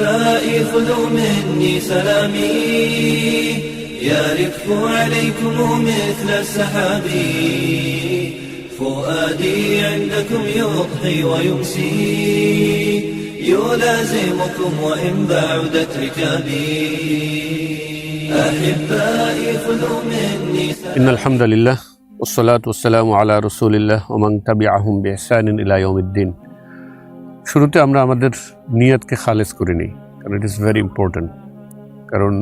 أحبائي خذوا مني سلامي يا رفق عليكم مثل السحاب فؤادي عندكم يضحي ويمسي يلازمكم وإن بعدت ركابي. أحبائي خذوا مني سلامي. إن الحمد لله والصلاة والسلام على رسول الله ومن تبعهم بإحسان إلى يوم الدين. শুরুতে আমরা আমাদের নিয়তকে খালেজ করে নিই, কারণ ইট ইজ ভেরি ইম্পর্ট্যান্ট কারণ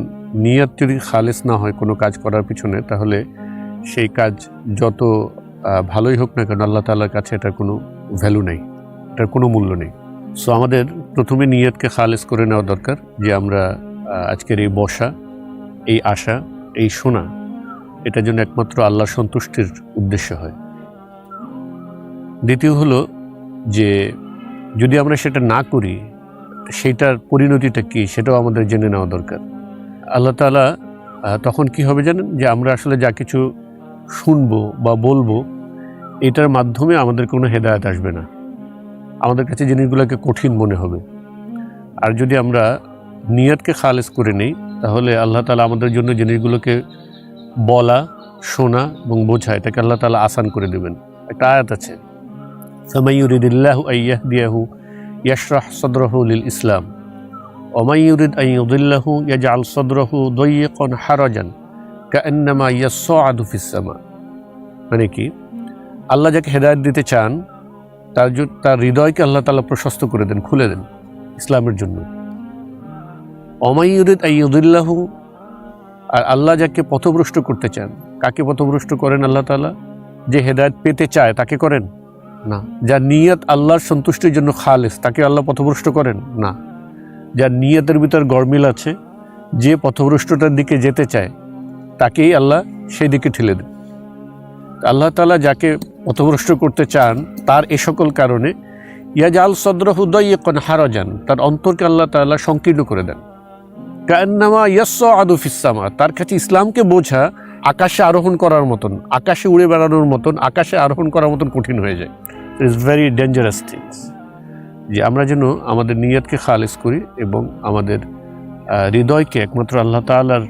নিয়ত যদি খালেজ না হয় কোনো কাজ করার পিছনে, তাহলে সেই কাজ যত ভালোই হোক না কেন আল্লাহ তাআলার কাছে এটার কোনো ভ্যালু নেই, এটার কোনো মূল্য নেই। সো আমাদের প্রথমে নিয়তকে খালেজ করে নেওয়া দরকার যে আমরা আজকের এই বসা, এই আশা, এই শোনা, এটার জন্য একমাত্র আল্লাহর সন্তুষ্টির উদ্দেশ্য হয়। দ্বিতীয় হলো যে যদি আমরা সেটা না করি, সেটার পরিণতিটা কী সেটাও আমাদের জেনে নেওয়া দরকার। আল্লাহ তালা তখন কি হবে জানেন? যে আমরা আসলে যা কিছু শুনব বা বলব, এটার মাধ্যমে আমাদের কোনো হেদায়ত আসবে না। আমাদের কাছে জিনিসগুলোকে কঠিন মনে হবে। আর যদি আমরা নিয়তকে খালেজ করে নেই, তাহলে আল্লাহ তালা আমাদের জন্য জিনিসগুলোকে বলা, শোনা এবং বোঝা, এটাকে আল্লাহ তালা আসান করে দেবেন। একটা আয়াত আছে। ইয়াশরাহ সদরহু সদরহু মানে কি? আল্লাহ যাকে হেদায়েত দিতে চান, তার তার হৃদয়কে আল্লাহ তাআলা প্রশস্ত করে দেন, খুলে দেন ইসলামের জন্য। অমাইউরিদ আইয়ুদুল্লাহু আর আল্লাহ যাকে পথভ্রষ্ট করতে চান, কাকে পথভ্রষ্ট করেন আল্লাহ তাআলা? যে হেদায়েত পেতে চায়, তাকে করেন। না। যার নিয়ত আল্লাহর সন্তুষ্টির জন্য খালেস, তাকে আল্লাহ পথভ্রষ্ট করেন? না। যার নিয়তের ভিতর গরমিল আছে, যে পথভ্রষ্টটার দিকে যেতে চায়, তাকেই আল্লাহ সেই দিকে ঠেলে দেন। আল্লাহ তাআলা যাকে পথভ্রষ্ট করতে চান, তার এ সকল কারণে ইয়াজাল সদ্রহুদয় হারাজান, তার অন্তরকে আল্লাহ তাআলা সংকীর্ণ করে দেন। কান্নামা ইয়াস আদুফিসামা তার কাছে ইসলামকে বোঝা আকাশে আরোহণ করার মতন, আকাশে উড়ে বেড়ানোর মতন, আকাশে আরোহণ করার মতন কঠিন হয়ে যায়। ইটস ভেরি ডেঞ্জারাস থিংস যে আমরা যেন আমাদের নিয়তকে খালেজ করি এবং আমাদের হৃদয়কে একমাত্র আল্লাহ তাআলার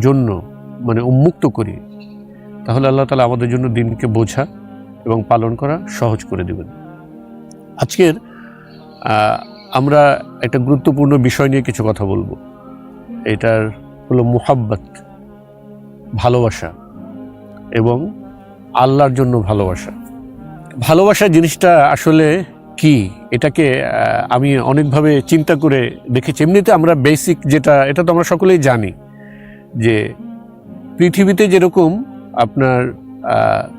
জন্য মানে উন্মুক্ত করি, তাহলে আল্লাহ তালা আমাদের জন্য দিনকে বোঝা এবং পালন করা সহজ করে দেবেন। আজকের আমরা একটা গুরুত্বপূর্ণ বিষয় নিয়ে কিছু কথা বলব। এটার হলো মুহাব্বত। ভালোবাসা এবং আল্লাহর জন্য ভালোবাসা। ভালোবাসা জিনিসটা আসলে কি? এটাকে আমি অনেকভাবে চিন্তা করে দেখেছি। এমনিতে আমরা বেসিক যেটা, এটা তো আমরা সকলেই জানি যে পৃথিবীতে যেরকম আপনার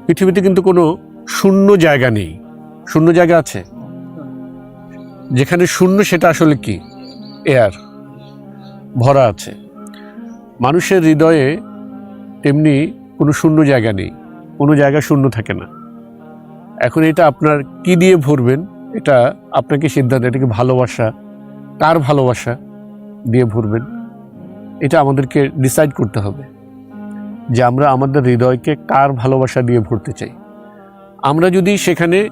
পৃথিবীতে কিন্তু কোনো শূন্য জায়গা নেই। শূন্য জায়গা আছে? যেখানে শূন্য সেটা আসলে কি? এয়ার ভরা আছে। মানুষের হৃদয়ে তেমনি কোনো শূন্য জায়গা নেই, কোনো জায়গা শূন্য থাকে না। এখন এটা আপনার কি দিয়ে ভরবেন, এটা আপনাকে সিদ্ধান্ত, এটাকে ভালোবাসা, কার ভালোবাসা দিয়ে ভরবেন, এটা আমাদেরকে ডিসাইড করতে হবে যে আমরা আমাদের হৃদয়কে কার ভালোবাসা দিয়ে ভরতে চাই। আমরা যদি সেখানে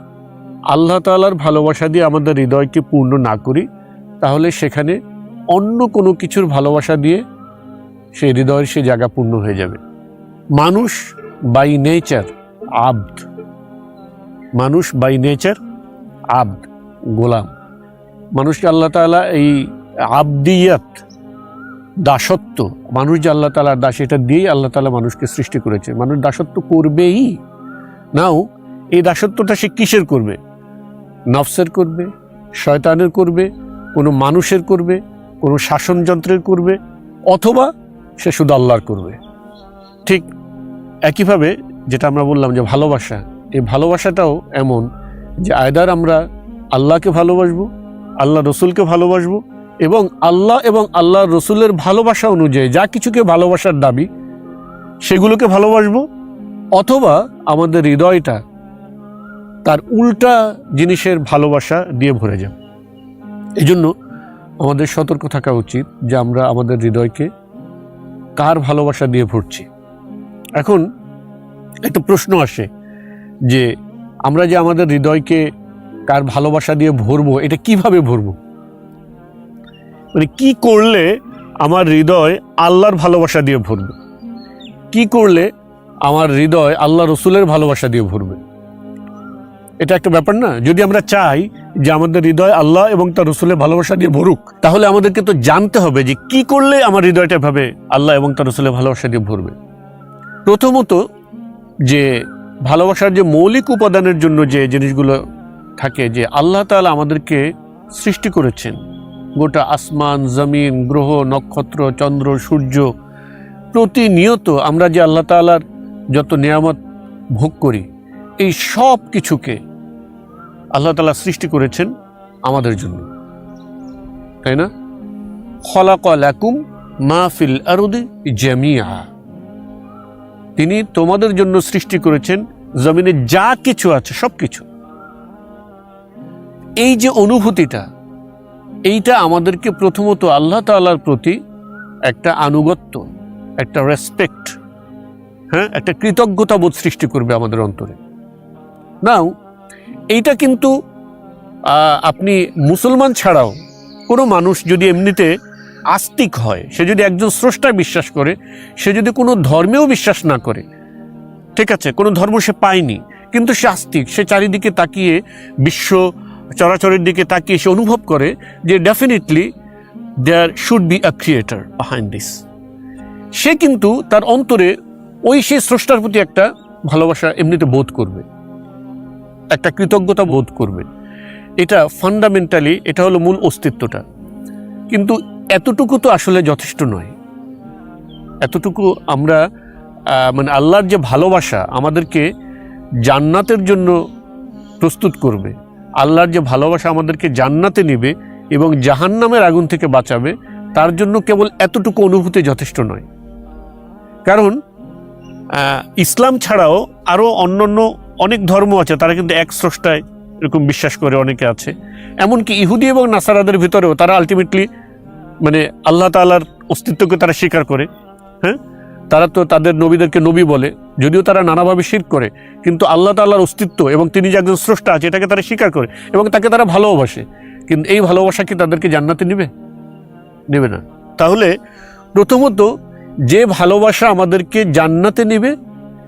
আল্লাহ তাআলার ভালোবাসা দিয়ে আমাদের হৃদয়কে পূর্ণ না করি, তাহলে সেখানে অন্য কোনো কিছুর ভালোবাসা দিয়ে সেই হৃদয়ের সে জায়গা পূর্ণ হয়ে যাবে। মানুষ বাই নেচার আব্দ মানুষ বাই নেচার আব্দ গোলাম। মানুষকে আল্লাহ তাআলা এই আবদিয়াত, দাসত্ব, মানুষ যে আল্লাহ তাআলার দাস, এটা দিয়েই আল্লাহ তাআলা মানুষকে সৃষ্টি করেছে। মানুষ দাসত্ব করবেই। নাও, এই দাসত্বটা সে কিসের করবে? নফসের করবে, শয়তানের করবে, কোনো মানুষের করবে, কোনো শাসনযন্ত্রের করবে, অথবা সে শুধু আল্লাহর করবে। ঠিক একইভাবে যেটা আমরা বললাম যে ভালোবাসা, এই ভালোবাসাটাও এমন যে আয়দার আমরা আল্লাহকে ভালোবাসবো, আল্লাহ রসুলকে ভালোবাসবো এবং আল্লাহ এবং আল্লাহ রসুলের ভালোবাসা অনুযায়ী যা কিছুকে ভালোবাসার দাবি, সেগুলোকে ভালোবাসবো অথবা আমাদের হৃদয়টা তার উল্টা জিনিসের ভালোবাসা দিয়ে ভরে যাবে। এই জন্য আমাদের সতর্ক থাকা উচিত যে আমরা আমাদের হৃদয়কে কার ভালোবাসা দিয়ে ভরছি। এখন একটা প্রশ্ন আসে যে আমরা যে আমাদের হৃদয়কে কার ভালোবাসা দিয়ে ভরবো, এটা কীভাবে ভরবো? মানে কি করলে আমার হৃদয় আল্লাহর ভালোবাসা দিয়ে ভরবে? কি করলে আমার হৃদয় আল্লাহ রসুলের ভালোবাসা দিয়ে ভরবে? এটা একটা ব্যাপার না। যদি আমরা চাই যে আমাদের হৃদয় আল্লাহ এবং তার রসুলের ভালোবাসা দিয়ে ভরুক, তাহলে আমাদেরকে তো জানতে হবে যে কি করলে আমার হৃদয়টা ভাবে আল্লাহ এবং তার রসুলের ভালোবাসা দিয়ে ভরবে। প্রথমত যে ভালোবাসার যে মৌলিক উপাদানের জন্য যে জিনিসগুলো থাকে, যে আল্লাহ তাআলা আমাদেরকে সৃষ্টি করেছেন, গোটা আসমান, জমিন, গ্রহ, নক্ষত্র, চন্দ্র, সূর্য, প্রতিনিয়ত আমরা যে আল্লাহ তাআলার যত নিয়ামত ভোগ করি, এই সব কিছুকে আল্লাহ তাআলা সৃষ্টি করেছেন আমাদের জন্য। তাই না? খলাকুম মাহফিল আরদি জামিয়া তিনি তোমাদের জন্য সৃষ্টি করেছেন জমিনে যা কিছু আছে সব কিছু এই যে অনুভূতিটা, এইটা আমাদেরকে প্রথমত আল্লাহ তাআলার প্রতি একটা আনুগত্য, একটা রেসপেক্ট হ্যাঁ একটা কৃতজ্ঞতাবোধ সৃষ্টি করবে আমাদের অন্তরে। নাও এইটা কিন্তু আপনি মুসলমান ছাড়াও কোনো মানুষ যদি এমনিতে আস্তিক হয়, সে যদি একজন স্রষ্টায় বিশ্বাস করে, সে যদি কোনো ধর্মেও বিশ্বাস না করে, ঠিক আছে, কোনো ধর্ম সে পায়নি, কিন্তু সে আস্তিক, সে চারিদিকে তাকিয়ে, বিশ্ব চরাচরের দিকে তাকিয়ে সে অনুভব করে যে definitely there should be a creator behind this সে কিন্তু তার অন্তরে ওই সে স্রষ্টার প্রতি একটা ভালোবাসা এমনিতে বোধ করবে, একটা কৃতজ্ঞতা বোধ করবে। এটা ফান্ডামেন্টালি এটা হলো মূল অস্তিত্বটা। কিন্তু এতটুকু তো আসলে যথেষ্ট নয়। এতটুকু আমরা মানে আল্লাহর যে ভালোবাসা আমাদেরকে জান্নাতের জন্য প্রস্তুত করবে, আল্লাহর যে ভালোবাসা আমাদেরকে জান্নাতে নেবে এবং জাহান্নামের আগুন থেকে বাঁচাবে, তার জন্য কেবল এতটুকু অনুভূতি যথেষ্ট নয়। কারণ ইসলাম ছাড়াও আরও অন্যান্য অনেক ধর্ম আছে, তারা কিন্তু এক স্রষ্টায় এরকম বিশ্বাস করে অনেকে আছে। এমনকি ইহুদি এবং নাসারাদের ভিতরেও তারা আলটিমেটলি মানে আল্লাহ তাআলার অস্তিত্বকে তারা স্বীকার করে হ্যাঁ? তারা তো তাদের নবীদেরকে নবী বলে, যদিও তারা নানাভাবে শির করে, কিন্তু আল্লাহ তাআলার অস্তিত্ব এবং তিনি যে একজন স্রষ্টা আছে, এটাকে তারা স্বীকার করে এবং তাকে তারা ভালোবাসে। কিন্তু এই ভালোবাসা কি তাদেরকে জান্নাতে নেবে? নেবে না। তাহলে প্রথমত যে ভালোবাসা আমাদেরকে জান্নাতে নেবে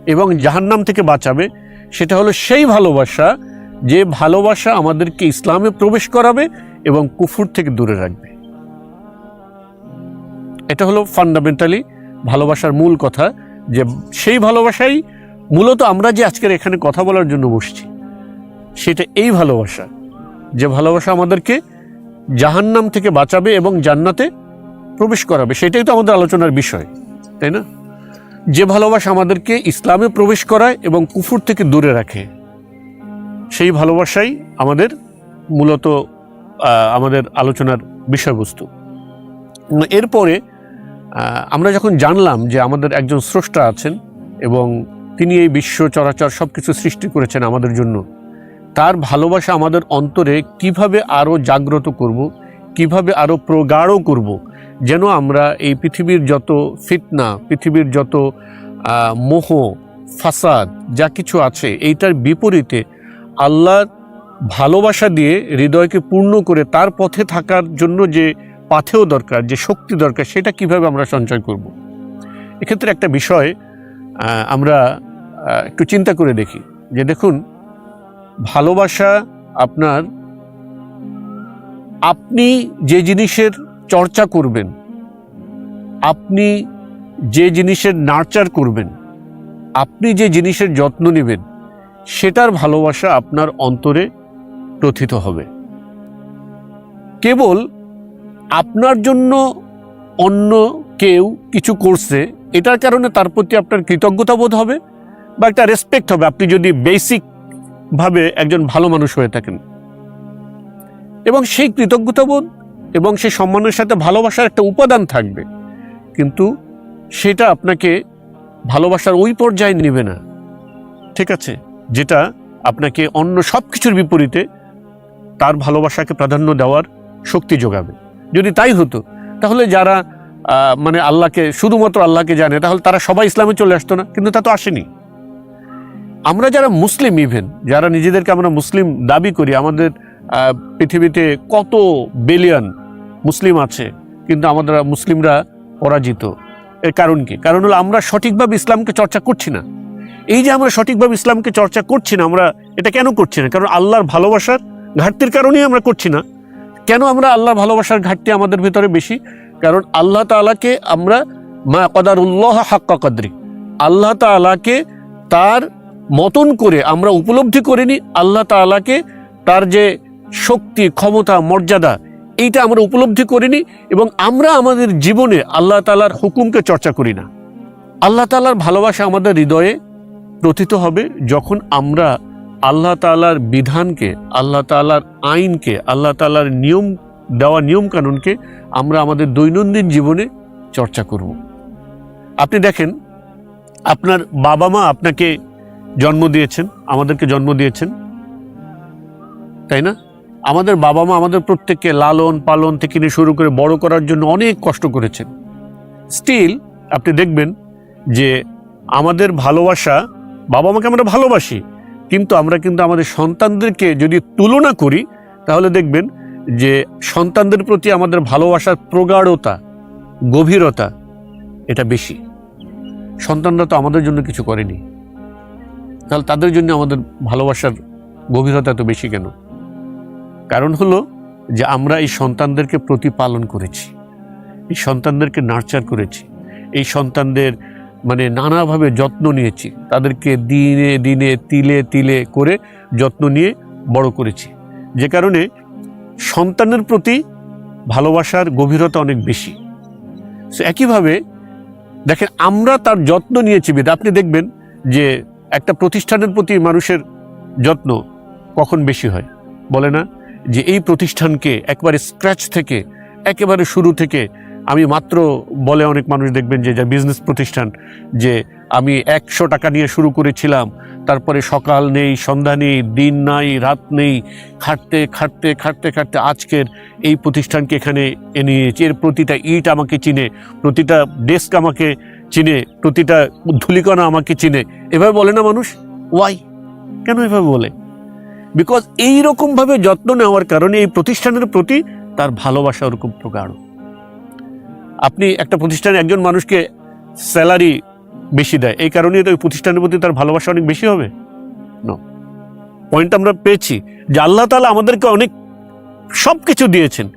এবং জাহান্নাম থেকে বাঁচাবে, সেটা হলো সেই ভালোবাসা যে ভালোবাসা আমাদেরকে ইসলামে প্রবেশ করাবে এবং কুফুর থেকে দূরে রাখবে। এটা হলো ফান্ডামেন্টালি ভালোবাসার মূল কথা, যে সেই ভালোবাসাই মূলত আমরা যে আজকের এখানে কথা বলার জন্য বসছি, সেটা এই ভালোবাসা, যে ভালোবাসা আমাদেরকে জাহান্নাম থেকে বাঁচাবে এবং জান্নাতে প্রবেশ করাবে, সেটাই তো আমাদের আলোচনার বিষয়, তাই না? যে ভালোবাসা আমাদেরকে ইসলামে প্রবেশ করায় এবং কুফুর থেকে দূরে রাখে, সেই ভালোবাসাই আমাদের মূলত আমাদের আলোচনার বিষয়বস্তু। এরপরে আমরা যখন জানলাম যে আমাদের একজন স্রষ্টা আছেন এবং তিনি এই বিশ্ব চরাচর সব কিছু সৃষ্টি করেছেন আমাদের জন্য, তার ভালোবাসা আমাদের অন্তরে কীভাবে আরও জাগ্রত করব, কীভাবে আরও প্রগাঢ় করব, যেন আমরা এই পৃথিবীর যত ফিতনা, পৃথিবীর যত মোহ, ফাসাদ, যা কিছু আছে, এইটার বিপরীতে আল্লাহর ভালোবাসা দিয়ে হৃদয়কে পূর্ণ করে তার পথে থাকার জন্য যে পাথেও দরকার, যে শক্তি দরকার, সেটা কীভাবে আমরা সঞ্চয় করব। এক্ষেত্রে একটা বিষয় আমরা একটু চিন্তা করে দেখি। যে দেখুন, ভালোবাসা আপনার, আপনি যে জিনিসের চর্চা করবেন, আপনি যে জিনিসের নার্চার করবেন, আপনি যে জিনিসের যত্ন নেবেন, সেটার ভালোবাসা আপনার অন্তরে প্রথিত হবে। কেবল আপনার জন্য অন্য কেউ কিছু করছে, এটার কারণে তার প্রতি আপনার কৃতজ্ঞতা বোধ হবে বা একটা রেসপেক্ট হবে, আপনি যদি বেসিক ভাবে একজন ভালো মানুষ হয়ে থাকেন। এবং সেই কৃতজ্ঞতাবোধ এবং সেই সম্মানের সাথে ভালোবাসার একটা উপাদান থাকবে, কিন্তু সেটা আপনাকে ভালোবাসার ওই পর্যায়ে নেবে না। ঠিক আছে? যেটা আপনাকে অন্য সব কিছুর বিপরীতে তার ভালোবাসাকে প্রাধান্য দেওয়ার শক্তি যোগাবে। যদি তাই হতো, তাহলে যারা মানে আল্লাহকে, শুধুমাত্র আল্লাহকে জানে, তাহলে তারা সবাই ইসলামে চলে আসতো না, কিন্তু তা তো আসেনি। আমরা যারা মুসলিম ইভেন যারা নিজেদেরকে আমরা মুসলিম দাবি করি, আমাদের পৃথিবীতে কত বিলিয়ন মুসলিম আছে, কিন্তু আমাদের মুসলিমরা পরাজিত। এর কারণ কি? কারণ হলো আমরা সঠিকভাবে ইসলামকে চর্চা করছি না। এই যে আমরা সঠিকভাবে ইসলামকে চর্চা করছি না, আমরা এটা কেন করছি না? কারণ আল্লাহর ভালোবাসার ঘাটতির কারণেই আমরা করছি না। কেন আমরা আল্লাহর ভালোবাসার ঘাটতি আমাদের ভিতরে বেশি? কারণ আল্লাহ তাআলাকে আমরা মা কদারুল্লাহ হাক্কা কদরি। আল্লাহ তাআলাকে তার মতন করে আমরা উপলব্ধি করিনি, আল্লাহ তাআলাকে তার যে শক্তি, ক্ষমতা, মর্যাদা, এইটা আমরা উপলব্ধি করিনি এবং আমরা আমাদের জীবনে আল্লাহ তাআলার হুকুমকে চর্চা করি না। আল্লাহ তাআলার ভালোবাসা আমাদের হৃদয়ে প্রথিত হবে যখন আমরা আল্লাহ তালার বিধানকে, আল্লাহ তাআলার আইনকে, আল্লাহ তাআলার নিয়ম, দেওয়া নিয়ম কানুনকে আমরা আমাদের দৈনন্দিন জীবনে চর্চা করব। আপনি দেখেন, আপনার বাবা মা আপনাকে জন্ম দিয়েছেন, আমাদেরকে জন্ম দিয়েছেন, তাই না? আমাদের বাবা মা আমাদের প্রত্যেককে লালন পালন থেকে নিয়ে শুরু করে বড় করার জন্য অনেক কষ্ট করেছেন। স্টিল আপনি দেখবেন যে আমাদের ভালোবাসা, বাবা মাকে আমরা ভালোবাসি কিন্তু আমরা কিন্তু আমাদের সন্তানদেরকে যদি তুলনা করি, তাহলে দেখবেন যে সন্তানদের প্রতি আমাদের ভালোবাসার প্রগাঢ়তা, গভীরতা এটা বেশি। সন্তানরা তো আমাদের জন্য কিছু করেনি। তাহলে তাদের জন্য আমাদের ভালোবাসার গভীরতা তো বেশি কেন? কারণ হলো যে আমরা এই সন্তানদেরকে প্রতিপালন করেছি। এই সন্তানদেরকে নার্চার করেছি। এই সন্তানদের মানে নানাভাবে যত্ন নিয়েছি। তাদেরকে দিনে দিনে, তিলে তিলে করে যত্ন নিয়ে বড় করেছি। যে কারণে সন্তানের প্রতি ভালোবাসার গভীরতা অনেক বেশি। একইভাবে দেখেন, আমরা তার যত্ন নিয়েছি বেদ। আপনি দেখবেন যে একটা প্রতিষ্ঠানের প্রতি মানুষের যত্ন কখন বেশি হয়? বলে না? যে এই প্রতিষ্ঠানকে একবারে স্ক্র্যাচ থেকে, একেবারে শুরু থেকে আমি মাত্র বলে অনেক মানুষ দেখবেন যে যা বিজনেস প্রতিষ্ঠান, যে আমি একশো টাকা নিয়ে শুরু করেছিলাম, তারপরে সকাল নেই, সন্ধ্যা নেই, দিন নাই, রাত নেই, খাটতে খাটতে খাটতে খাটতে আজকের এই প্রতিষ্ঠানকে এখানে এনেছি এর প্রতিটা ইট আমাকে চিনে, প্রতিটা ডেস্ক আমাকে চিনে, প্রতিটা ধুলিকণা আমাকে চিনে। এভাবে বলে না মানুষ? ওয়াই কেন এভাবে বলে? বিকজ এইরকমভাবে যত্ন নেওয়ার কারণে এই প্রতিষ্ঠানের প্রতি তার ভালোবাসা ওরকম প্রগাঢ়। আপনি একটা প্রতিষ্ঠানে একজন মানুষকে স্যালারি বেশি দেয়, এই কারণে তো ওই প্রতিষ্ঠানের প্রতি তার ভালোবাসা অনেক বেশি হবে? নো পয়েন্ট আমরা পেয়েছি যে আল্লাহ তালা আমাদেরকে অনেক সব কিছু দিয়েছেন।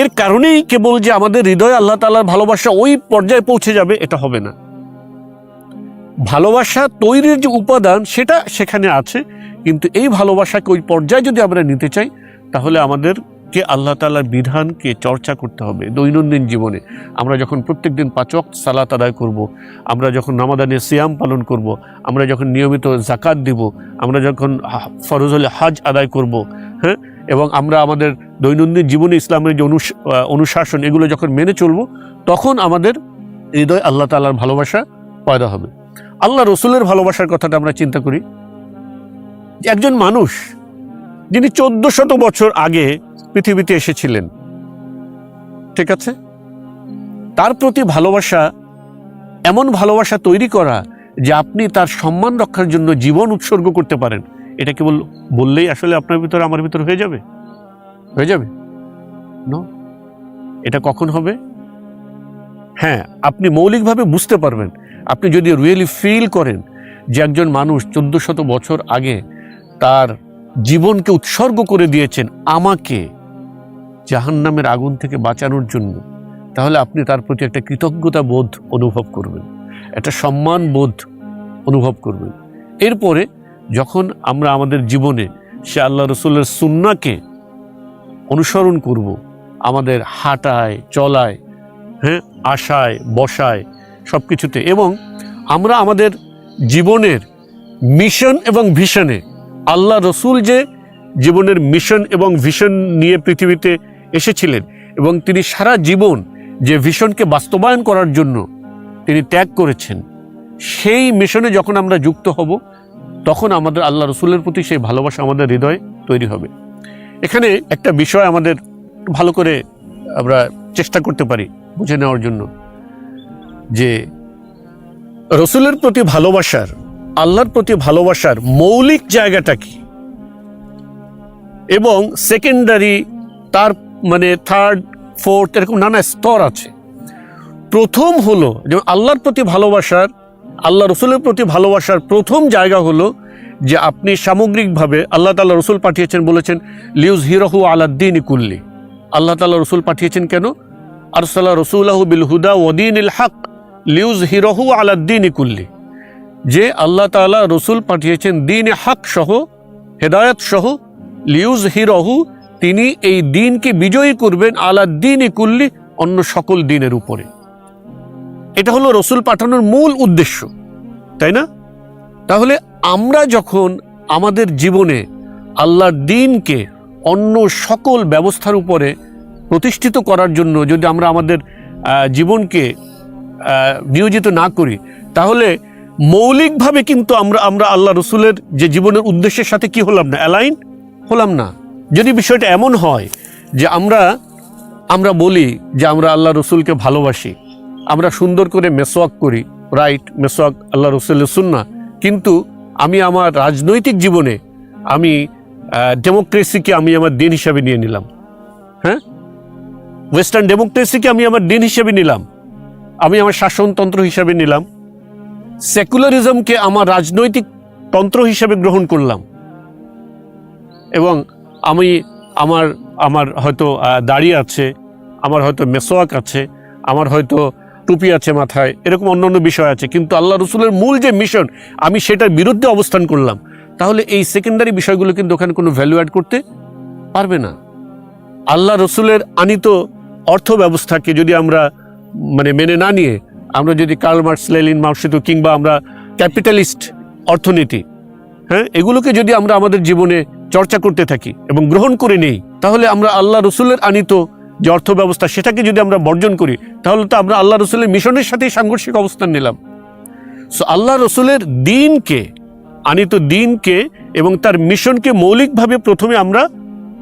এর কারণেই কেবল যে আমাদের হৃদয়ে আল্লাহ তালার ভালোবাসা ওই পর্যায়ে পৌঁছে যাবে, এটা হবে না। ভালোবাসা তৈরির যে উপাদান, সেটা সেখানে আছে, কিন্তু এই ভালোবাসাকে ওই পর্যায়ে যদি আমরা নিতে চাই, তাহলে আমাদেরকে আল্লাহ তালার বিধানকে চর্চা করতে হবে দৈনন্দিন জীবনে আমরা যখন প্রত্যেক দিন পাচক সালাত আদায় করব। আমরা যখন নামাদানে সিয়াম পালন করব। আমরা যখন নিয়মিত জাকাত দিব, আমরা যখন ফরজ হলে হাজ আদায় করব। হ্যাঁ এবং আমরা আমাদের দৈনন্দিন জীবনে ইসলামের যে অনুশাসন, এগুলো যখন মেনে চলব, তখন আমাদের হৃদয় আল্লাহ তালার ভালোবাসা পয়দা হবে আল্লাহ রসুলের ভালোবাসার কথাটা আমরা চিন্তা করি একজন মানুষ যিনি চোদ্দ শত বছর আগে পৃথিবীতে এসেছিলেন। ঠিক আছে? তার প্রতি ভালোবাসা, এমন ভালোবাসা তৈরি করা যে আপনি তার সম্মান রক্ষার জন্য জীবন উৎসর্গ করতে পারেন। এটা কেবল বললেই আসলে আপনার ভিতরে আমার ভিতরে হয়ে যাবে? হয়ে যাবে? ন এটা কখন হবে? হ্যাঁ আপনি মৌলিকভাবে বুঝতে পারবেন। আপনি যদি রিয়েলি ফিল করেন যে একজন মানুষ চোদ্দ শত বছর আগে তার জীবনকে উৎসর্গ করে দিয়েছেন আমাকে জাহান্নামের আগুন থেকে বাঁচানোর জন্য, তাহলে আপনি তার প্রতি একটা কৃতজ্ঞতা বোধ অনুভব করবেন, একটা সম্মান বোধ অনুভব করবেন। এরপরে যখন আমরা আমাদের জীবনে সে আল্লাহ রসুল্লের সুন্নাকে অনুসরণ করব, আমাদের হাঁটায়, চলায় হ্যাঁ আশায়, বসায় সব কিছুতে এবং আমরা আমাদের জীবনের মিশন এবং ভিশনে আল্লাহ রসুল যে জীবনের মিশন এবং ভিশন নিয়ে পৃথিবীতে এসেছিলেন এবং তিনি সারা জীবন যে ভিশনকে বাস্তবায়ন করার জন্য তিনি ত্যাগ করেছেন, সেই মিশনে যখন আমরা যুক্ত হব, তখন আমাদের আল্লাহ রসুলের প্রতি সেই ভালোবাসা আমাদের হৃদয়ে তৈরি হবে। এখানে একটা বিষয় আমাদের ভালো করে আমরা চেষ্টা করতে পারি বুঝে নেওয়ার জন্য যে রসুলের প্রতি ভালোবাসার আল্লাহর প্রতি ভালোবাসার মৌলিক জায়গাটা কি? এবং সেকেন্ডারি তার মানে থার্ড ফোর্থ এরকম নানা স্তর আছে। প্রথম হলো, যেমন আল্লাহর প্রতি ভালোবাসার, আল্লাহ রসুলের প্রতি ভালোবাসার প্রথম জায়গা হলো যে আপনি সামগ্রিকভাবে আল্লাহ তাল্লাহ রসুল পাঠিয়েছেন বলেছেন লিউজ হিরহু আলাদ্দিন কুল্লি। আল্লাহ তাল্লাহ রসুল পাঠিয়েছেন কেন? আরসাল্লাহ রসুল্লাহ বিল হুদা ওদিন ইল হক লিউজ হিরহু আলাদ্দিন কুল্লি। যে আল্লাহ তাআলা রসুল পাঠিয়েছেন, দিন হক সহ, হেদায়ত সহ লিউজ হিরহু তিনি এই দিনকে বিজয়ী করবেন আলাদ্দিন কুল্লি, অন্য সকল দিনের উপরে। এটা হলো রসুল পাঠানোর মূল উদ্দেশ্য, তাই না? তাহলে আমরা যখন আমাদের জীবনে আল্লাহর দিনকে অন্য সকল ব্যবস্থার উপরে প্রতিষ্ঠিত করার জন্য যদি আমরা আমাদের জীবনকে নিয়োজিত না করি, তাহলে মৌলিকভাবে কিন্তু আমরা আমরা আল্লাহ রসুলের যে জীবনের উদ্দেশ্যের সাথে কি হলাম না অ্যালাইন হলাম না। যদি বিষয়টা এমন হয় যে আমরা আমরা বলি যে আমরা আল্লাহ রসুলকে ভালোবাসি, আমরা সুন্দর করে মেসোয়াক করি রাইট মেসোয়াক আল্লাহ রসুলের সুন্না কিন্তু আমি আমার রাজনৈতিক জীবনে আমি ডেমোক্রেসিকে আমি আমার দিন হিসাবে নিয়ে নিলাম। হ্যাঁ? ওয়েস্টার্ন ডেমোক্রেসিকে আমি আমার দিন হিসেবে নিলাম। আমি আমার শাসনতন্ত্র হিসাবে নিলাম। সেকুলারিজমকে আমার রাজনৈতিক তন্ত্র হিসেবে গ্রহণ করলাম। এবং আমি আমার আমার হয়তো দাড়ি আছে, আমার হয়তো মেসোয়াক আছে, আমার হয়তো টুপি আছে মাথায়, এরকম অন্যান্য বিষয় আছে। কিন্তু আল্লাহ রসুলের মূল যে মিশন আমি সেটার বিরুদ্ধে অবস্থান করলাম। তাহলে এই সেকেন্ডারি বিষয়গুলো কিন্তু ওখানে কোনো ভ্যালু অ্যাড করতে পারবে না। আল্লাহ রসুলের আনিত অর্থ ব্যবস্থাকে যদি আমরা মানে মেনে না নিয়ে আমরা যদি কার্ল মার্কস লেলিন মার্কসিত কিংবা আমরা ক্যাপিটালিস্ট অর্থনীতি হ্যাঁ এগুলোকে যদি আমরা আমাদের জীবনে চর্চা করতে থাকি এবং গ্রহণ করে নেই, তাহলে আমরা আল্লাহ রসুলের আনিত যে অর্থ ব্যবস্থা সেটাকে যদি আমরা বর্জন করি, তাহলে তো আমরা আল্লাহ রসুলের মিশনের সাথেই সাংঘর্ষিক অবস্থান নিলাম। সো আল্লাহ রসুলের দিনকে, আনিত দিনকে এবং তার মিশনকে মৌলিকভাবে প্রথমে আমরা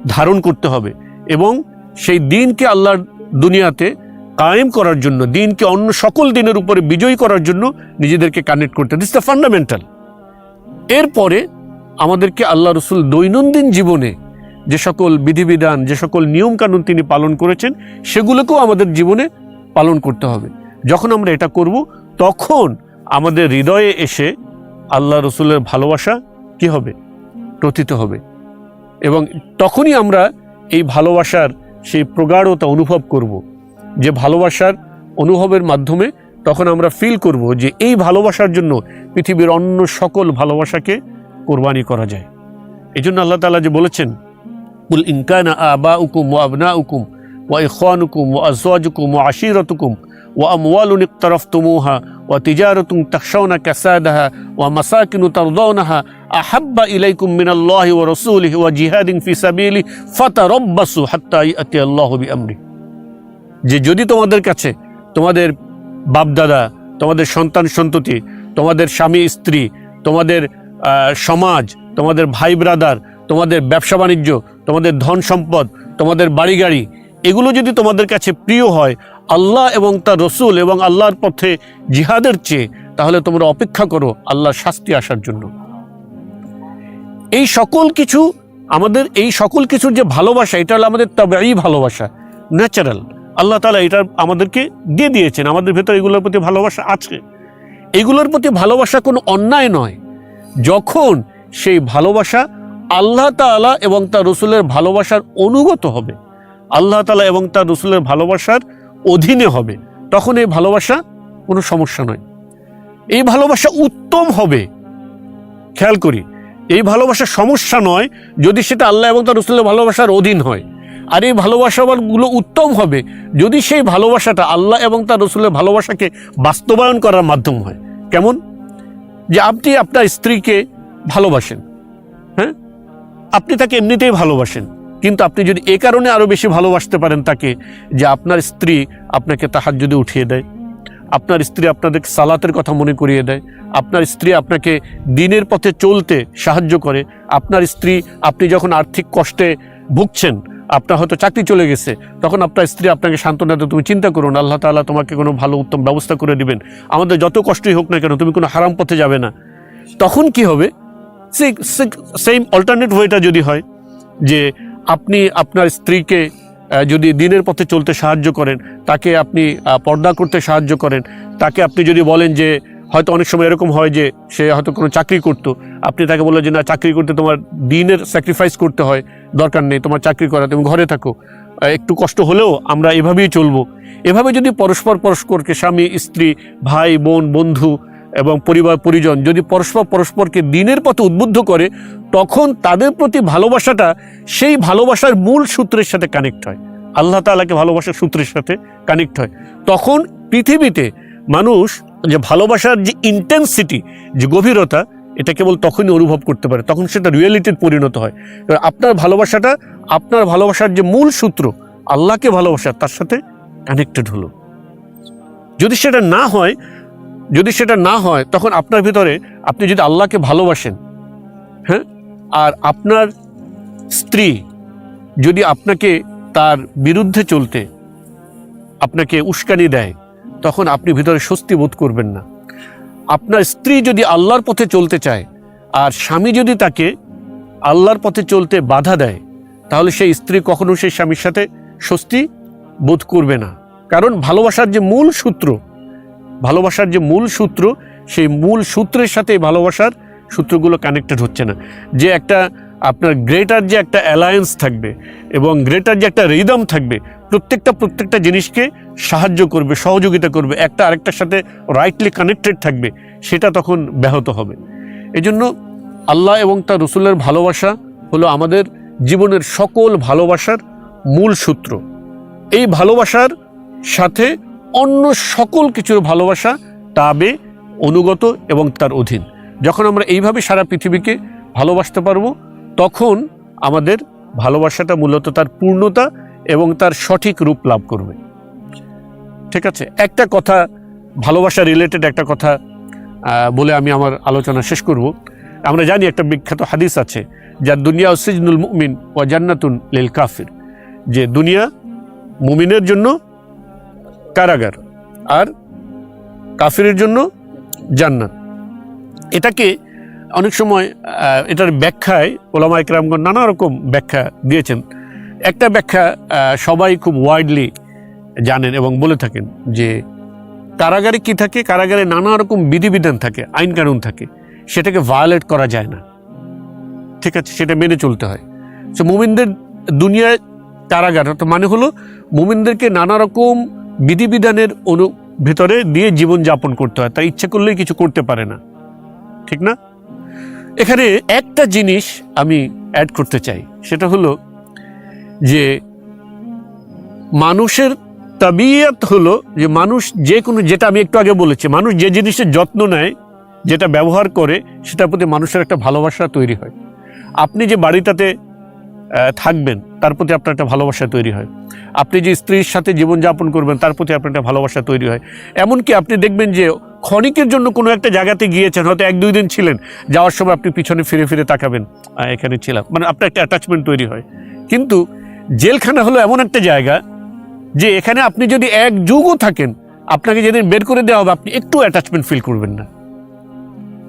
ধারণ করতে হবে এবং সেই দিনকে আল্লাহর দুনিয়াতে কায়েম করার জন্য, দিনকে অন্য সকল দিনের উপরে বিজয়ী করার জন্য নিজেদেরকে কানেক্ট করতে দিস দ্য ফান্ডামেন্টাল এরপরে আমাদেরকে আল্লাহ রসুল দৈনন্দিন জীবনে যে সকল বিধিবিধান, যে সকল নিয়মকানুন তিনি পালন করেছেন, সেগুলোকেও আমাদের জীবনে পালন করতে হবে। যখন আমরা এটা করব, তখন আমাদের হৃদয়ে এসে আল্লাহ রসুলের ভালোবাসা কি হবে? প্রথিত হবে। এবং তখনই আমরা এই ভালোবাসার সেই প্রগাঢ়তা অনুভব করব। যে ভালোবাসার অনুভবের মাধ্যমে তখন আমরা ফিল করব যে এই ভালোবাসার জন্য পৃথিবীর অন্য সকল ভালোবাসাকে কোরবানি করা যায়। এই জন্য আল্লাহ তালা যে বলেছেন, কুল ইনকানা আবা উকুম ও আবনা উকুম ও ইখানুকুম ও আজওয়াজুকুম ও আশিরতুকুম ও আমওয়ালুন ইকতারফতুমুহা ও তিজারতুম তাকশাউনা কাসাদাহা ও মাসাকিনু তারদাউনাহা আহাব্বা ইলাইকুম মিনাল্লাহি ওয়া রাসূলিহি ওয়া জিহাদিন ফি সাবিলি ফাতারাব্বাসু হাত্তা ইয়াতি আল্লাহু বিআমরি যে যদি তোমাদের কাছে তোমাদের বাপদাদা, তোমাদের সন্তান সন্ততি, তোমাদের স্বামী স্ত্রী, তোমাদের সমাজ, তোমাদের ভাই ব্রাদার, তোমাদের ব্যবসা বাণিজ্য, তোমাদের ধন সম্পদ, তোমাদের বাড়ি গাড়ি, এগুলো যদি তোমাদের কাছে প্রিয় হয়, আল্লাহ এবং তার রসুল এবং আল্লাহর পথে জিহাদের চেয়ে, তাহলে তোমরা অপেক্ষা করো আল্লাহর শাস্তি আসার জন্য। এই সকল কিছু আমাদের, এই সকল কিছুর যে ভালোবাসা, এটা হলো আমাদের তবেই ভালোবাসা, ন্যাচারাল। আল্লাহ তালা এটা আমাদেরকে দিয়ে দিয়েছেন। আমাদের ভেতর এগুলোর প্রতি ভালোবাসা আছে। এগুলোর প্রতি ভালোবাসা কোনো অন্যায় নয়। যখন সেই ভালোবাসা আল্লাহ তাআলা এবং তার রসুলের ভালোবাসার অনুগত হবে, আল্লাহ তালা এবং তার রসুলের ভালোবাসার অধীনে হবে, তখন এই ভালোবাসা কোনো সমস্যা নয়। এই ভালোবাসা উত্তম হবে। খেয়াল করি, এই ভালোবাসা সমস্যা নয় যদি সেটা আল্লাহ এবং তার রসুলের ভালোবাসার অধীন হয়। আর এই ভালোবাসাগুলো উত্তম হবে যদি সেই ভালোবাসাটা আল্লাহ এবং তার রসুলের ভালোবাসাকে বাস্তবায়ন করার মাধ্যম হয়। কেমন? যে আপনি আপনার স্ত্রীকে ভালোবাসেন হ্যাঁ? আপনি তাকে এমনিতেই ভালোবাসেন, কিন্তু আপনি যদি এ কারণে আরও বেশি ভালোবাসতে পারেন তাকে যে আপনার স্ত্রী আপনাকে তাহার যদি উঠিয়ে দেয়, আপনার স্ত্রী আপনাদের সালাতের কথা মনে করিয়ে দেয়, আপনার স্ত্রী আপনাকে দিনের পথে চলতে সাহায্য করে, আপনার স্ত্রী আপনি যখন আর্থিক কষ্টে ভুগছেন আপনার হয়তো চাকরি চলে গেছে, তখন আপনার স্ত্রী আপনাকে সান্ত্বনা দেয়, তুমি চিন্তা করুন আল্লাহ তাআলা তোমাকে কোনো ভালো উত্তম ব্যবস্থা করে দিবেন। আমাদের যত কষ্টই হোক না কেন, তুমি কোনো হারাম পথে যাবে না। তখন কি হবে? সেম অল্টারনেট ওয়েটা যদি হয়, যে আপনি আপনার স্ত্রীকে যদি দিনের পথে চলতে সাহায্য করেন, তাকে আপনি পর্দা করতে সাহায্য করেন, তাকে আপনি যদি বলেন যে হয়তো অনেক সময় এরকম হয় যে সে হয়তো কোনো চাকরি করতো। আপনি তাকে বললেন যে, না, চাকরি করতে তোমার দিনের স্যাক্রিফাইস করতে হয়, দরকার নেই, তোমার চাকরি করা, তুমি ঘরে থাকো। একটু কষ্ট হলেও আমরা এভাবেই চলবো। এভাবে যদি পরস্পর পরস্পরকে স্বামী, স্ত্রী, ভাই, বোন, বন্ধু এবং পরিবার, পরিজন যদি পরস্পর পরস্পরকে দিনের পথে উদ্বুদ্ধ করে, তখন তাদের প্রতি ভালোবাসাটা সেই ভালোবাসার মূল সূত্রের সাথে কানেক্ট হয়। আল্লাহ তাআলাকে ভালোবাসার সূত্রের সাথে কানেক্ট হয়। তখন পৃথিবীতে মানুষ যে ভালোবাসার যে ইন্টেন্সিটি যে গভীরতা, এটা কেবল তখনই অনুভব করতে পারে, তখন সেটা রিয়েলিটির পরিণত হয়। আপনার ভালোবাসাটা, আপনার ভালোবাসার যে মূল সূত্র, আল্লাহকে ভালোবাসা, তার সাথে কানেক্টেড হলো। যদি সেটা না হয়, যদি সেটা না হয়, তখন আপনার ভিতরে আপনি যদি আল্লাহকে ভালোবাসেন হ্যাঁ? আর আপনার স্ত্রী যদি আপনাকে তার বিরুদ্ধে চলতে, আপনাকে উস্কানি দেয় তখন আপনি ভিতরে স্বস্তি বোধ করবেন না। আপনার স্ত্রী যদি আল্লাহর পথে চলতে চায়, আর স্বামী যদি তাকে আল্লাহর পথে চলতে বাধা দেয়, তাহলে সেই স্ত্রী কখনো সেই স্বামীর সাথে স্বস্তি বোধ করবে না। কারণ ভালোবাসার যে মূল সূত্র, ভালোবাসার যে মূল সূত্র, সেই মূল সূত্রের সাথে ভালোবাসার সূত্রগুলো কানেক্টেড হচ্ছে না। যে একটা আপনার গ্রেটার যে একটা অ্যালায়েন্স থাকবে এবং গ্রেটার যে একটা রিদম থাকবে, প্রত্যেকটা প্রত্যেকটা জিনিসকে সাহায্য করবে, সহযোগিতা করবে, একটা আরেকটার সাথে রাইটলি কানেক্টেড থাকবে, সেটা তখন ব্যাহত হবে। এজন্য আল্লাহ এবং তার রসুলের ভালোবাসা হলো আমাদের জীবনের সকল ভালোবাসার মূল সূত্র। এই ভালোবাসার সাথে অন্য সকল কিছুর ভালোবাসা তাবে, অনুগত এবং তার অধীন। যখন আমরা এইভাবে সারা পৃথিবীকে ভালোবাসতে পারব তখন আমাদের ভালোবাসাটা মূলত তার পূর্ণতা এবং তার সঠিক রূপ লাভ করবে। ঠিক আছে? একটা কথা, ভালোবাসা রিলেটেড একটা কথা বলে আমি আমার আলোচনা শেষ করব। আমরা জানি একটা বিখ্যাত হাদিস আছে যার দুনিয়া সিজনুল মুমিন ও জান্নাতুন লিল কাফির, যে দুনিয়া মুমিনের জন্য কারাগার আর কাফিরের জন্য জান্নাত। এটাকে অনেক সময় এটার ব্যাখ্যায় ওলামা ইকরামগণ নানা রকম ব্যাখ্যা দিয়েছেন। একটা ব্যাখ্যা সবাই খুব ওয়াইডলি জানেন এবং বলে থাকেন যে, কারাগারে কি থাকে? কারাগারে নানা রকম বিধিবিধান থাকে, আইন কানুন থাকে। সেটাকে ভায়োলেট করা যায় না। ঠিক আছে, সেটা মেনে চলতে হয়। সো মুমিনদের দুনিয়ায় কারাগার তো মানে হলো মুমিনদেরকে নানা রকম বিধিবিধানের অনু, ভেতরে দিয়ে জীবন যাপন করতে হয়। তাই ইচ্ছা করলেই কিছু করতে পারে না। ঠিক না? এখানে একটা জিনিস আমি অ্যাড করতে চাই। সেটা হলো যে মানুষের তাবিয়াত হলো যে মানুষ যে কোনো যেটা আমি একটু আগে বলেছি, মানুষ যে জিনিসের যত্ন নেয়, যেটা ব্যবহার করে, সেটার প্রতি মানুষের একটা ভালোবাসা তৈরি হয়। আপনি যে বাড়িটাতে থাকবেন, তার প্রতি আপনার একটা ভালোবাসা তৈরি হয়। আপনি যে স্ত্রীর সাথে জীবনযাপন করবেন, তার প্রতি আপনার একটা ভালোবাসা তৈরি হয়। এমনকি আপনি দেখবেন যে ক্ষণিকের জন্য কোনো একটা জায়গাতে গিয়েছেন হয়তো এক দুই দিন ছিলেন যাওয়ার সময় আপনি পিছনে ফিরে ফিরে তাকাবেন। এখানে ছিলাম। মানে আপনার একটা অ্যাটাচমেন্ট তৈরি হয়। কিন্তু জেলখানা হলো এমন একটা জায়গা যে এখানে আপনি যদি এক যুগও থাকেন আপনাকে যেদিন বের করে দেওয়া হবে আপনি একটু অ্যাটাচমেন্ট ফিল করবেন না।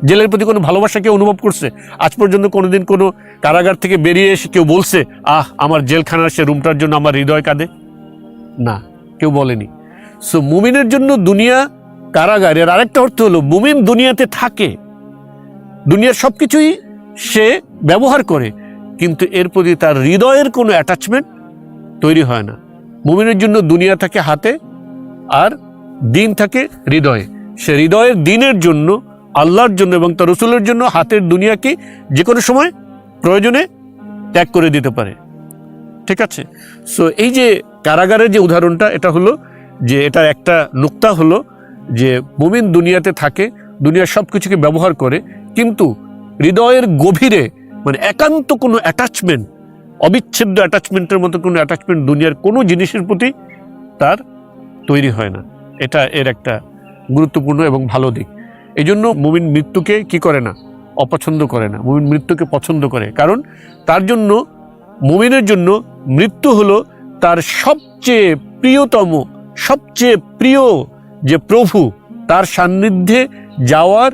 জেলের প্রতি কোনো ভালোবাসা কেউ অনুভব করছে? আজ পর্যন্ত কোনোদিন কোনো কারাগার থেকে বেরিয়ে এসে কেউ বলছে আহ আমার জেলখানার সে রুমটার জন্য আমার হৃদয় কাঁদে? না কেউ বলেনি। সো মুমিনের জন্য দুনিয়া কারাগারের আরেকটা অর্থ হলো, মুমিন দুনিয়াতে থাকে। দুনিয়ার সব কিছুই সে ব্যবহার করে, কিন্তু এর প্রতি তার হৃদয়ের কোনো অ্যাটাচমেন্ট তৈরি হয় না। মুমিনের জন্য দুনিয়া থাকে হাতে, আর দিন থাকে হৃদয়ে। সে হৃদয়ের দিনের জন্য, আল্লাহর জন্য এবং তার রসুলের জন্য হাতের দুনিয়াকে যে কোনো সময় প্রয়োজনে ত্যাগ করে দিতে পারে। ঠিক আছে? সো এই যে কারাগারের যে উদাহরণটা, এটা হলো যে, এটার একটা নুক্তা হলো যে মুমিন দুনিয়াতে থাকে দুনিয়ার সব কিছুকে ব্যবহার করে, কিন্তু হৃদয়ের গভীরে মানে একান্ত কোনো অ্যাটাচমেন্ট অবিচ্ছেদ্য অ্যাটাচমেন্টের মতো কোনো অ্যাটাচমেন্ট দুনিয়ার কোনো জিনিসের প্রতি তার তৈরি হয় না। এটা এর একটা গুরুত্বপূর্ণ এবং ভালো দিক। এই জন্য মুমিন মৃত্যুকে কি করে না? অপছন্দ করে না। মুমিন মৃত্যুকে পছন্দ করে। কারণ তার জন্য, মুমিনের জন্য মৃত্যু হলো তার সবচেয়ে প্রিয়তম, সবচেয়ে প্রিয় যে প্রভু তার সান্নিধ্যে যাওয়ার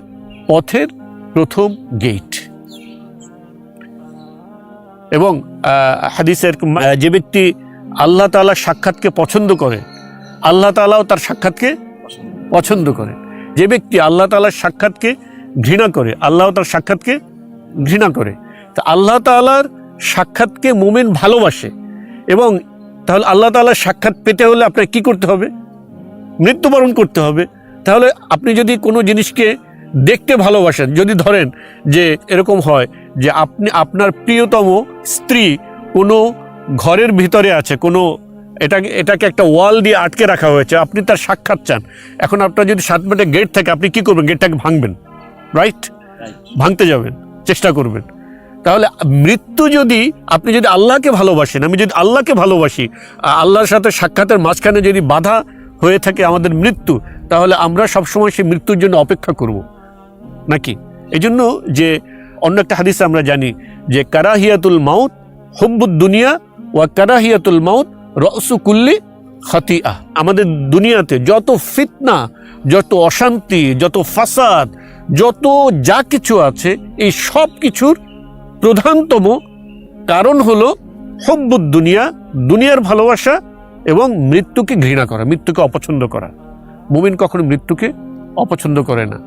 পথের প্রথম গেট। এবং হাদিসের যে ব্যক্তি আল্লাহ তাআলার সাক্ষাৎকে পছন্দ করে, আল্লাহ তাআলাও তার সাক্ষাৎকে পছন্দ করে। যে ব্যক্তি আল্লাহ তাআলার সাক্ষাৎকে ঘৃণা করে, আল্লাহ তার সাক্ষাৎকে ঘৃণা করে, তা আল্লাহ তাআলার সাক্ষাৎকে মুমিন ভালোবাসে। এবং তাহলে আল্লাহ তাআলার সাক্ষাৎ পেতে হলে আপনার কি করতে হবে? মৃত্যুবরণ করতে হবে। তাহলে আপনি যদি কোনো জিনিসকে দেখতে ভালোবাসেন যদি ধরেন যে এরকম হয় যে আপনি আপনার প্রিয়তম স্ত্রী কোনো ঘরের ভিতরে আছে কোনো এটাকে এটাকে একটা ওয়াল দিয়ে আটকে রাখা হয়েছে আপনি তার সাক্ষাৎ চান। এখন আপনার যদি সাত মিনিটে গেট থাকে আপনি কি করবেন? গেটটাকে ভাঙবেন রাইট ভাঙতে যাবেন চেষ্টা করবেন। তাহলে মৃত্যু যদি আপনি যদি আল্লাহকে ভালোবাসেন আমি যদি আল্লাহকে ভালোবাসি আল্লাহর সাথে সাক্ষাতের মাঝখানে যদি বাধা হয়ে থাকে আমাদের মৃত্যু, তাহলে আমরা সবসময় সেই মৃত্যুর জন্য অপেক্ষা করব। নাকি? এই জন্য যে অন্য একটা হাদিসে আমরা জানি যে, কারাহিয়াতুল মাউত হব্বুদ দুনিয়া ওয়া কারাহিয়াতুল মাউত রসু কুল্লি খতিয়া আমাদের দুনিয়াতে যত ফিতনা, যত অশান্তি, যত ফাসাদ, যত যা কিছু আছে, এই সব কিছুর প্রধানতম কারণ হলো হব্বুদ দুনিয়া, দুনিয়ার ভালোবাসা এবং মৃত্যুকে ঘৃণা করা, মৃত্যুকে অপছন্দ করা। মুমিন কখনো মৃত্যুকে অপছন্দ করে না।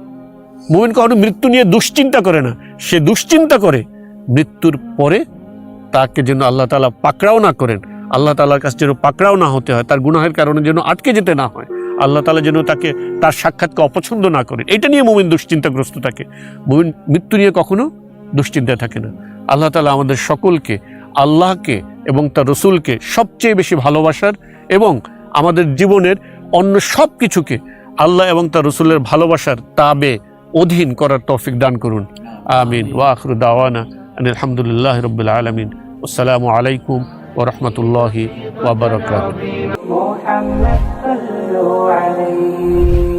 মুমিন কখনো মৃত্যু নিয়ে দুশ্চিন্তা করে না। সে দুশ্চিন্তা করে, মৃত্যুর পরে তাকে যেন আল্লাহ তালা পাকড়াও না করেন, আল্লাহ তালার কাছে যেন পাকড়াও না হতে হয়, তার গুনাহের কারণে যেন আটকে যেতে না হয়, আল্লাহ তালা যেন তাকে, তার সাক্ষাৎকে অপছন্দ না করেন এটা নিয়ে মুমিন দুশ্চিন্তাগ্রস্ত থাকে। মুমিন মৃত্যু নিয়ে কখনো দুশ্চিন্তায় থাকে না। আল্লাহ তালা আমাদের সকলকে, আল্লাহকে এবং তার রসুলকে সবচেয়ে বেশি ভালোবাসার এবং আমাদের জীবনের অন্য সব কিছুকে আল্লাহ এবং তার রসুলের ভালোবাসার তাবে অধীন করার তৌফিক দান করুন আমিন ওয়াখরু দাওয়ানা আলহামদুলিল্লাহ রবিল আলমিন আসসালামু আলাইকুম ওরহমতুল্লাহি ওবরকাত محمد صلوا عليه